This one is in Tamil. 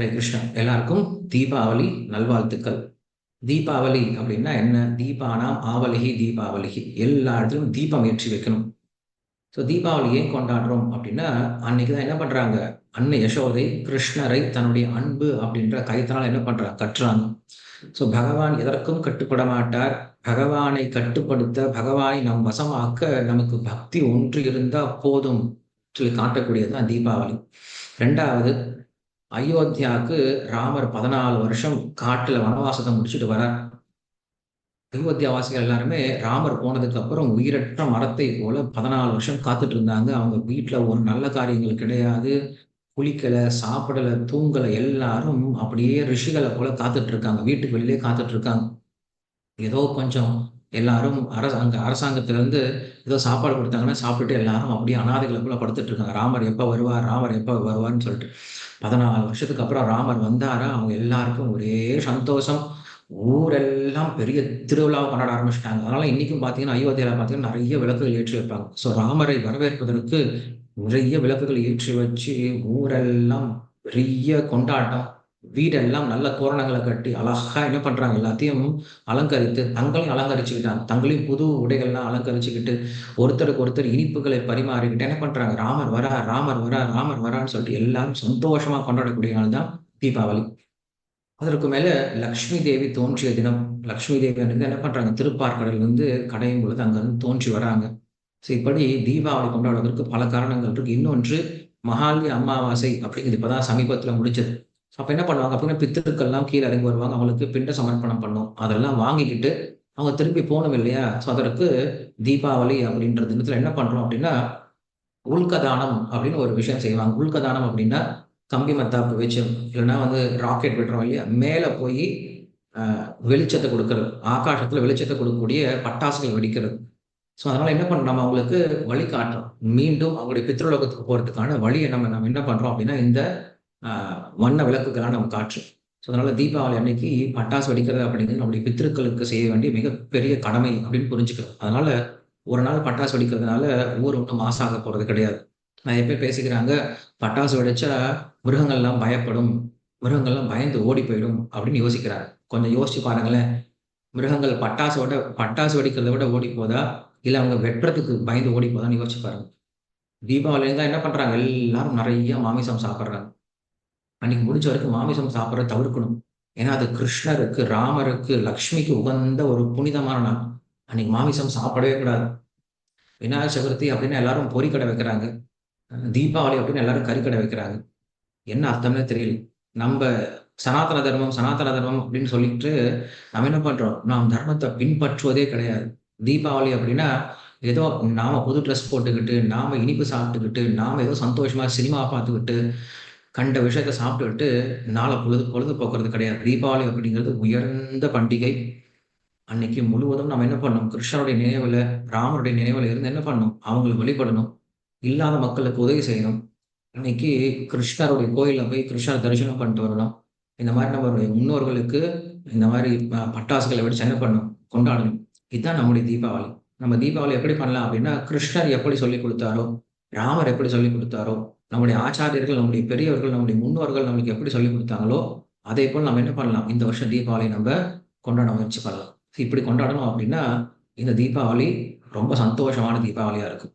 ஹரே கிருஷ்ணா. எல்லாருக்கும் தீபாவளி நல்வாழ்த்துக்கள். தீபாவளி அப்படின்னா என்ன? தீபானாம் ஆவலிகி தீபாவளிகி. எல்லா இடத்துலையும் தீபம் ஏற்றி வைக்கணும். ஸோ தீபாவளி ஏன் கொண்டாடுறோம் அப்படின்னா அன்னைக்கு தான் என்ன பண்ணுறாங்க அன்னை யசோதை கிருஷ்ணரை தன்னுடைய அன்பு அப்படின்ற கைத்தனால் என்ன பண்றாங்க கட்டுறாங்க ஸோ பகவான் எதற்கும் கட்டுப்பட மாட்டார். பகவானை கட்டுப்படுத்த பகவானை நம் வசமாக்க நமக்கு பக்தி ஒன்று இருந்தால் போதும் சொல்லி காட்டக்கூடியது தான் தீபாவளி. ரெண்டாவது அயோத்தியாவுக்கு ராமர் பதினாலு வருஷம் காட்டுல வனவாசத்தை முடிச்சுட்டு வரார். அயோத்தியா வாசிகள் எல்லாருமே ராமர் போனதுக்கு அப்புறம் உயிரற்ற மரத்தை போல பதினாலு வருஷம் காத்துட்டு இருந்தாங்க. அவங்க வீட்டுல ஒரு நல்ல காரியங்கள் கிடையாது. குளிக்கல சாப்பிடல தூங்கல எல்லாரும் அப்படியே ரிஷிகளை போல காத்துட்டு இருக்காங்க. வீட்டுக்கு வெளியே காத்துட்டு இருக்காங்க. ஏதோ கொஞ்சம் எல்லாரும் அரச அங்கே அரசாங்கத்திலேருந்து ஏதோ சாப்பாடு கொடுத்தாங்கன்னா சாப்பிட்டுட்டு எல்லாரும் அப்படியே அனாதைகளை போல படுத்துட்டு இருக்காங்க ராமர் எப்போ வருவார் ராமர் எப்போ வருவார்னு சொல்லிட்டு. பதினாலு வருஷத்துக்கு அப்புறம் ராமர் வந்தாரா? அவங்க எல்லாருக்கும் ஒரே சந்தோஷம். ஊரெல்லாம் பெரிய திருவிழாவை கொண்டாட ஆரம்பிச்சிட்டாங்க. அதனால இன்னைக்கும் பார்த்தீங்கன்னா அயோத்தியில பார்த்தீங்கன்னா நிறைய விளக்குகள் ஏற்றி வைப்பாங்க. ஸோ ராமரை வரவேற்பதற்கு நிறைய விளக்குகள் ஏற்றி வச்சு ஊரெல்லாம் பெரிய கொண்டாட்டம். வீடெல்லாம் நல்ல தோரணங்களை கட்டி அழகாக என்ன பண்ணுறாங்க எல்லாத்தையும் அலங்கரித்து தங்களையும் அலங்கரிச்சுக்கிட்டாங்க. தங்களையும் புது உடைகள்லாம் அலங்கரிச்சுக்கிட்டு ஒருத்தருக்கு ஒருத்தர் இனிப்புகளை பரிமாறிக்கிட்டு என்ன பண்ணுறாங்க ராமர் வரா ராமர் வரா ராமர் வரான்னு சொல்லிட்டு எல்லாரும் சந்தோஷமாக கொண்டாடக்கூடிய நாள் தான் தீபாவளி. அதற்கு மேலே லக்ஷ்மி தேவி தோன்றிய தினம் லக்ஷ்மி தேவி வந்து என்ன பண்ணுறாங்க திருப்பார்கடல் வந்து கடையும் பொழுது அங்கேருந்து தோன்றி வராங்க. ஸோ இப்படி தீபாவளி கொண்டாடுவதற்கு பல காரணங்கள் இருக்கு. இன்னொன்று மகாலி அமாவாசை அப்படிங்கிறது இப்போதான் சமீபத்தில் முடிச்சது அப்ப என்ன பண்ணுவாங்க? அப்படின்னா பித்திருக்கள்லாம் கீழே இறங்கி வருவாங்க. அவங்களுக்கு பிண்ட சமர்ப்பணம் பண்ணும். அதெல்லாம் வாங்கிக்கிட்டு அவங்க திருப்பி போகணும் இல்லையா? ஸோ அதற்கு தீபாவளி அப்படின்ற தினத்துல என்ன பண்றோம் அப்படின்னா உள்கதானம் அப்படின்னு ஒரு விஷயம் செய்வாங்க. உள்கதானம் அப்படின்னா கம்பி மத்தாப்பு வச்சு இல்லைன்னா வந்து ராக்கெட் விடுறோம் இல்லையா? மேலே போய் வெளிச்சத்தை கொடுக்கறது. ஆகாசத்துல வெளிச்சத்தை கொடுக்கக்கூடிய பட்டாசுகள் வெடிக்கிறது. ஸோ அதனால என்ன பண்றோம்? நம்ம அவங்களுக்கு வழி காட்டுறோம். மீண்டும் அவங்களுடைய பித்ருலோகத்துக்கு போறதுக்கான வழியை நம்ம நம்ம என்ன பண்றோம் அப்படின்னா இந்த வண்ண விளக்குகளாக நம்ம காற்று. ஸோ அதனால தீபாவளி அன்னைக்கு பட்டாசு வெடிக்கிறது அப்படிங்கிறது நம்முடைய பித்திருக்களுக்கு செய்ய வேண்டிய மிகப்பெரிய கடமை அப்படின்னு புரிஞ்சுக்கிறோம். அதனால ஒரு நாள் பட்டாசு வெடிக்கிறதுனால ஊர் ஒன்றும் மாசாக போறது கிடையாது. நிறைய பேர் பேசிக்கிறாங்க பட்டாசு வெடிச்சா மிருகங்கள்லாம் பயப்படும் மிருகங்கள்லாம் பயந்து ஓடி போயிடும் அப்படின்னு யோசிக்கிறாங்க. கொஞ்சம் யோசிச்சு பாருங்களேன். மிருகங்கள் பட்டாசோட பட்டாசு வெடிக்கிறத விட ஓடி போதா? இல்லை அவங்க வெட்டுறதுக்கு பயந்து ஓடி போதான்னு யோசிச்சு பாருங்க. தீபாவளி தான் என்ன பண்றாங்க? எல்லாரும் நிறைய மாமிசம் சாப்பிட்றாங்க. அன்னைக்கு முடிஞ்ச வரைக்கும் மாமிசம் சாப்பிட்றத தவிர்க்கணும். ஏன்னா அது கிருஷ்ணருக்கு ராமருக்கு லக்ஷ்மிக்கு உகந்த ஒரு புனிதமான நாள். அன்னைக்கு மாமிசம் சாப்பிடவே கூடாது. விநாயகர் சதுர்த்தி அப்படின்னு எல்லாரும் பொறிக்கடை வைக்கிறாங்க. தீபாவளி அப்படின்னு எல்லாரும் கறிக்கடை வைக்கிறாங்க. என்ன அர்த்தம்னே தெரியல. நம்ம சனாதன தர்மம் சனாதன தர்மம் அப்படின்னு சொல்லிட்டு நம்ம என்ன பண்றோம்? நாம் தர்மத்தை பின்பற்றுவதே கிடையாது. தீபாவளி அப்படின்னா ஏதோ நாம புது ட்ரெஸ் போட்டுக்கிட்டு நாம இனிப்பு சாப்பிட்டுக்கிட்டு நாம ஏதோ சந்தோஷமா சினிமா பார்த்துக்கிட்டு கண்ட விஷயத்தை சாப்பிட்டுக்கிட்டு நாளை பொழுது பொழுது போக்குறது கிடையாது. தீபாவளி அப்படிங்கிறது உயர்ந்த பண்டிகை. அன்னைக்கு முழுவதும் நம்ம என்ன பண்ணணும்? கிருஷ்ணனுடைய நினைவுல ராமருடைய நினைவுல இருந்து என்ன பண்ணணும்? அவங்களுக்கு வழிபடணும். இல்லாத மக்களுக்கு உதவி செய்யணும். அன்னைக்கு கிருஷ்ணருடைய கோயிலில் போய் கிருஷ்ணர் தரிசனம் பண்ணிட்டு வரணும். இந்த மாதிரி நம்மளுடைய முன்னோர்களுக்கு இந்த மாதிரி பட்டாசுகளை வெடிச்சு என்ன பண்ணணும்? கொண்டாடணும். இதுதான் நம்முடைய தீபாவளி. நம்ம தீபாவளி எப்படி பண்ணலாம் அப்படின்னா கிருஷ்ணர் எப்படி சொல்லி கொடுத்தாரோ ராமர் எப்படி சொல்லி கொடுத்தாரோ நம்முடைய ஆச்சாரியர்கள் நம்முடைய பெரியவர்கள் நம்முடைய முன்னோர்கள் நம்மளுக்கு எப்படி சொல்லி கொடுத்தாங்களோ அதே போல் நம்ம என்ன பண்ணலாம்? இந்த வருஷம் தீபாவளி நம்ம கொண்டாட முயற்சி பண்ணலாம். இப்படி கொண்டாடணும் அப்படின்னா இந்த தீபாவளி ரொம்ப சந்தோஷமான தீபாவளியா இருக்கும்.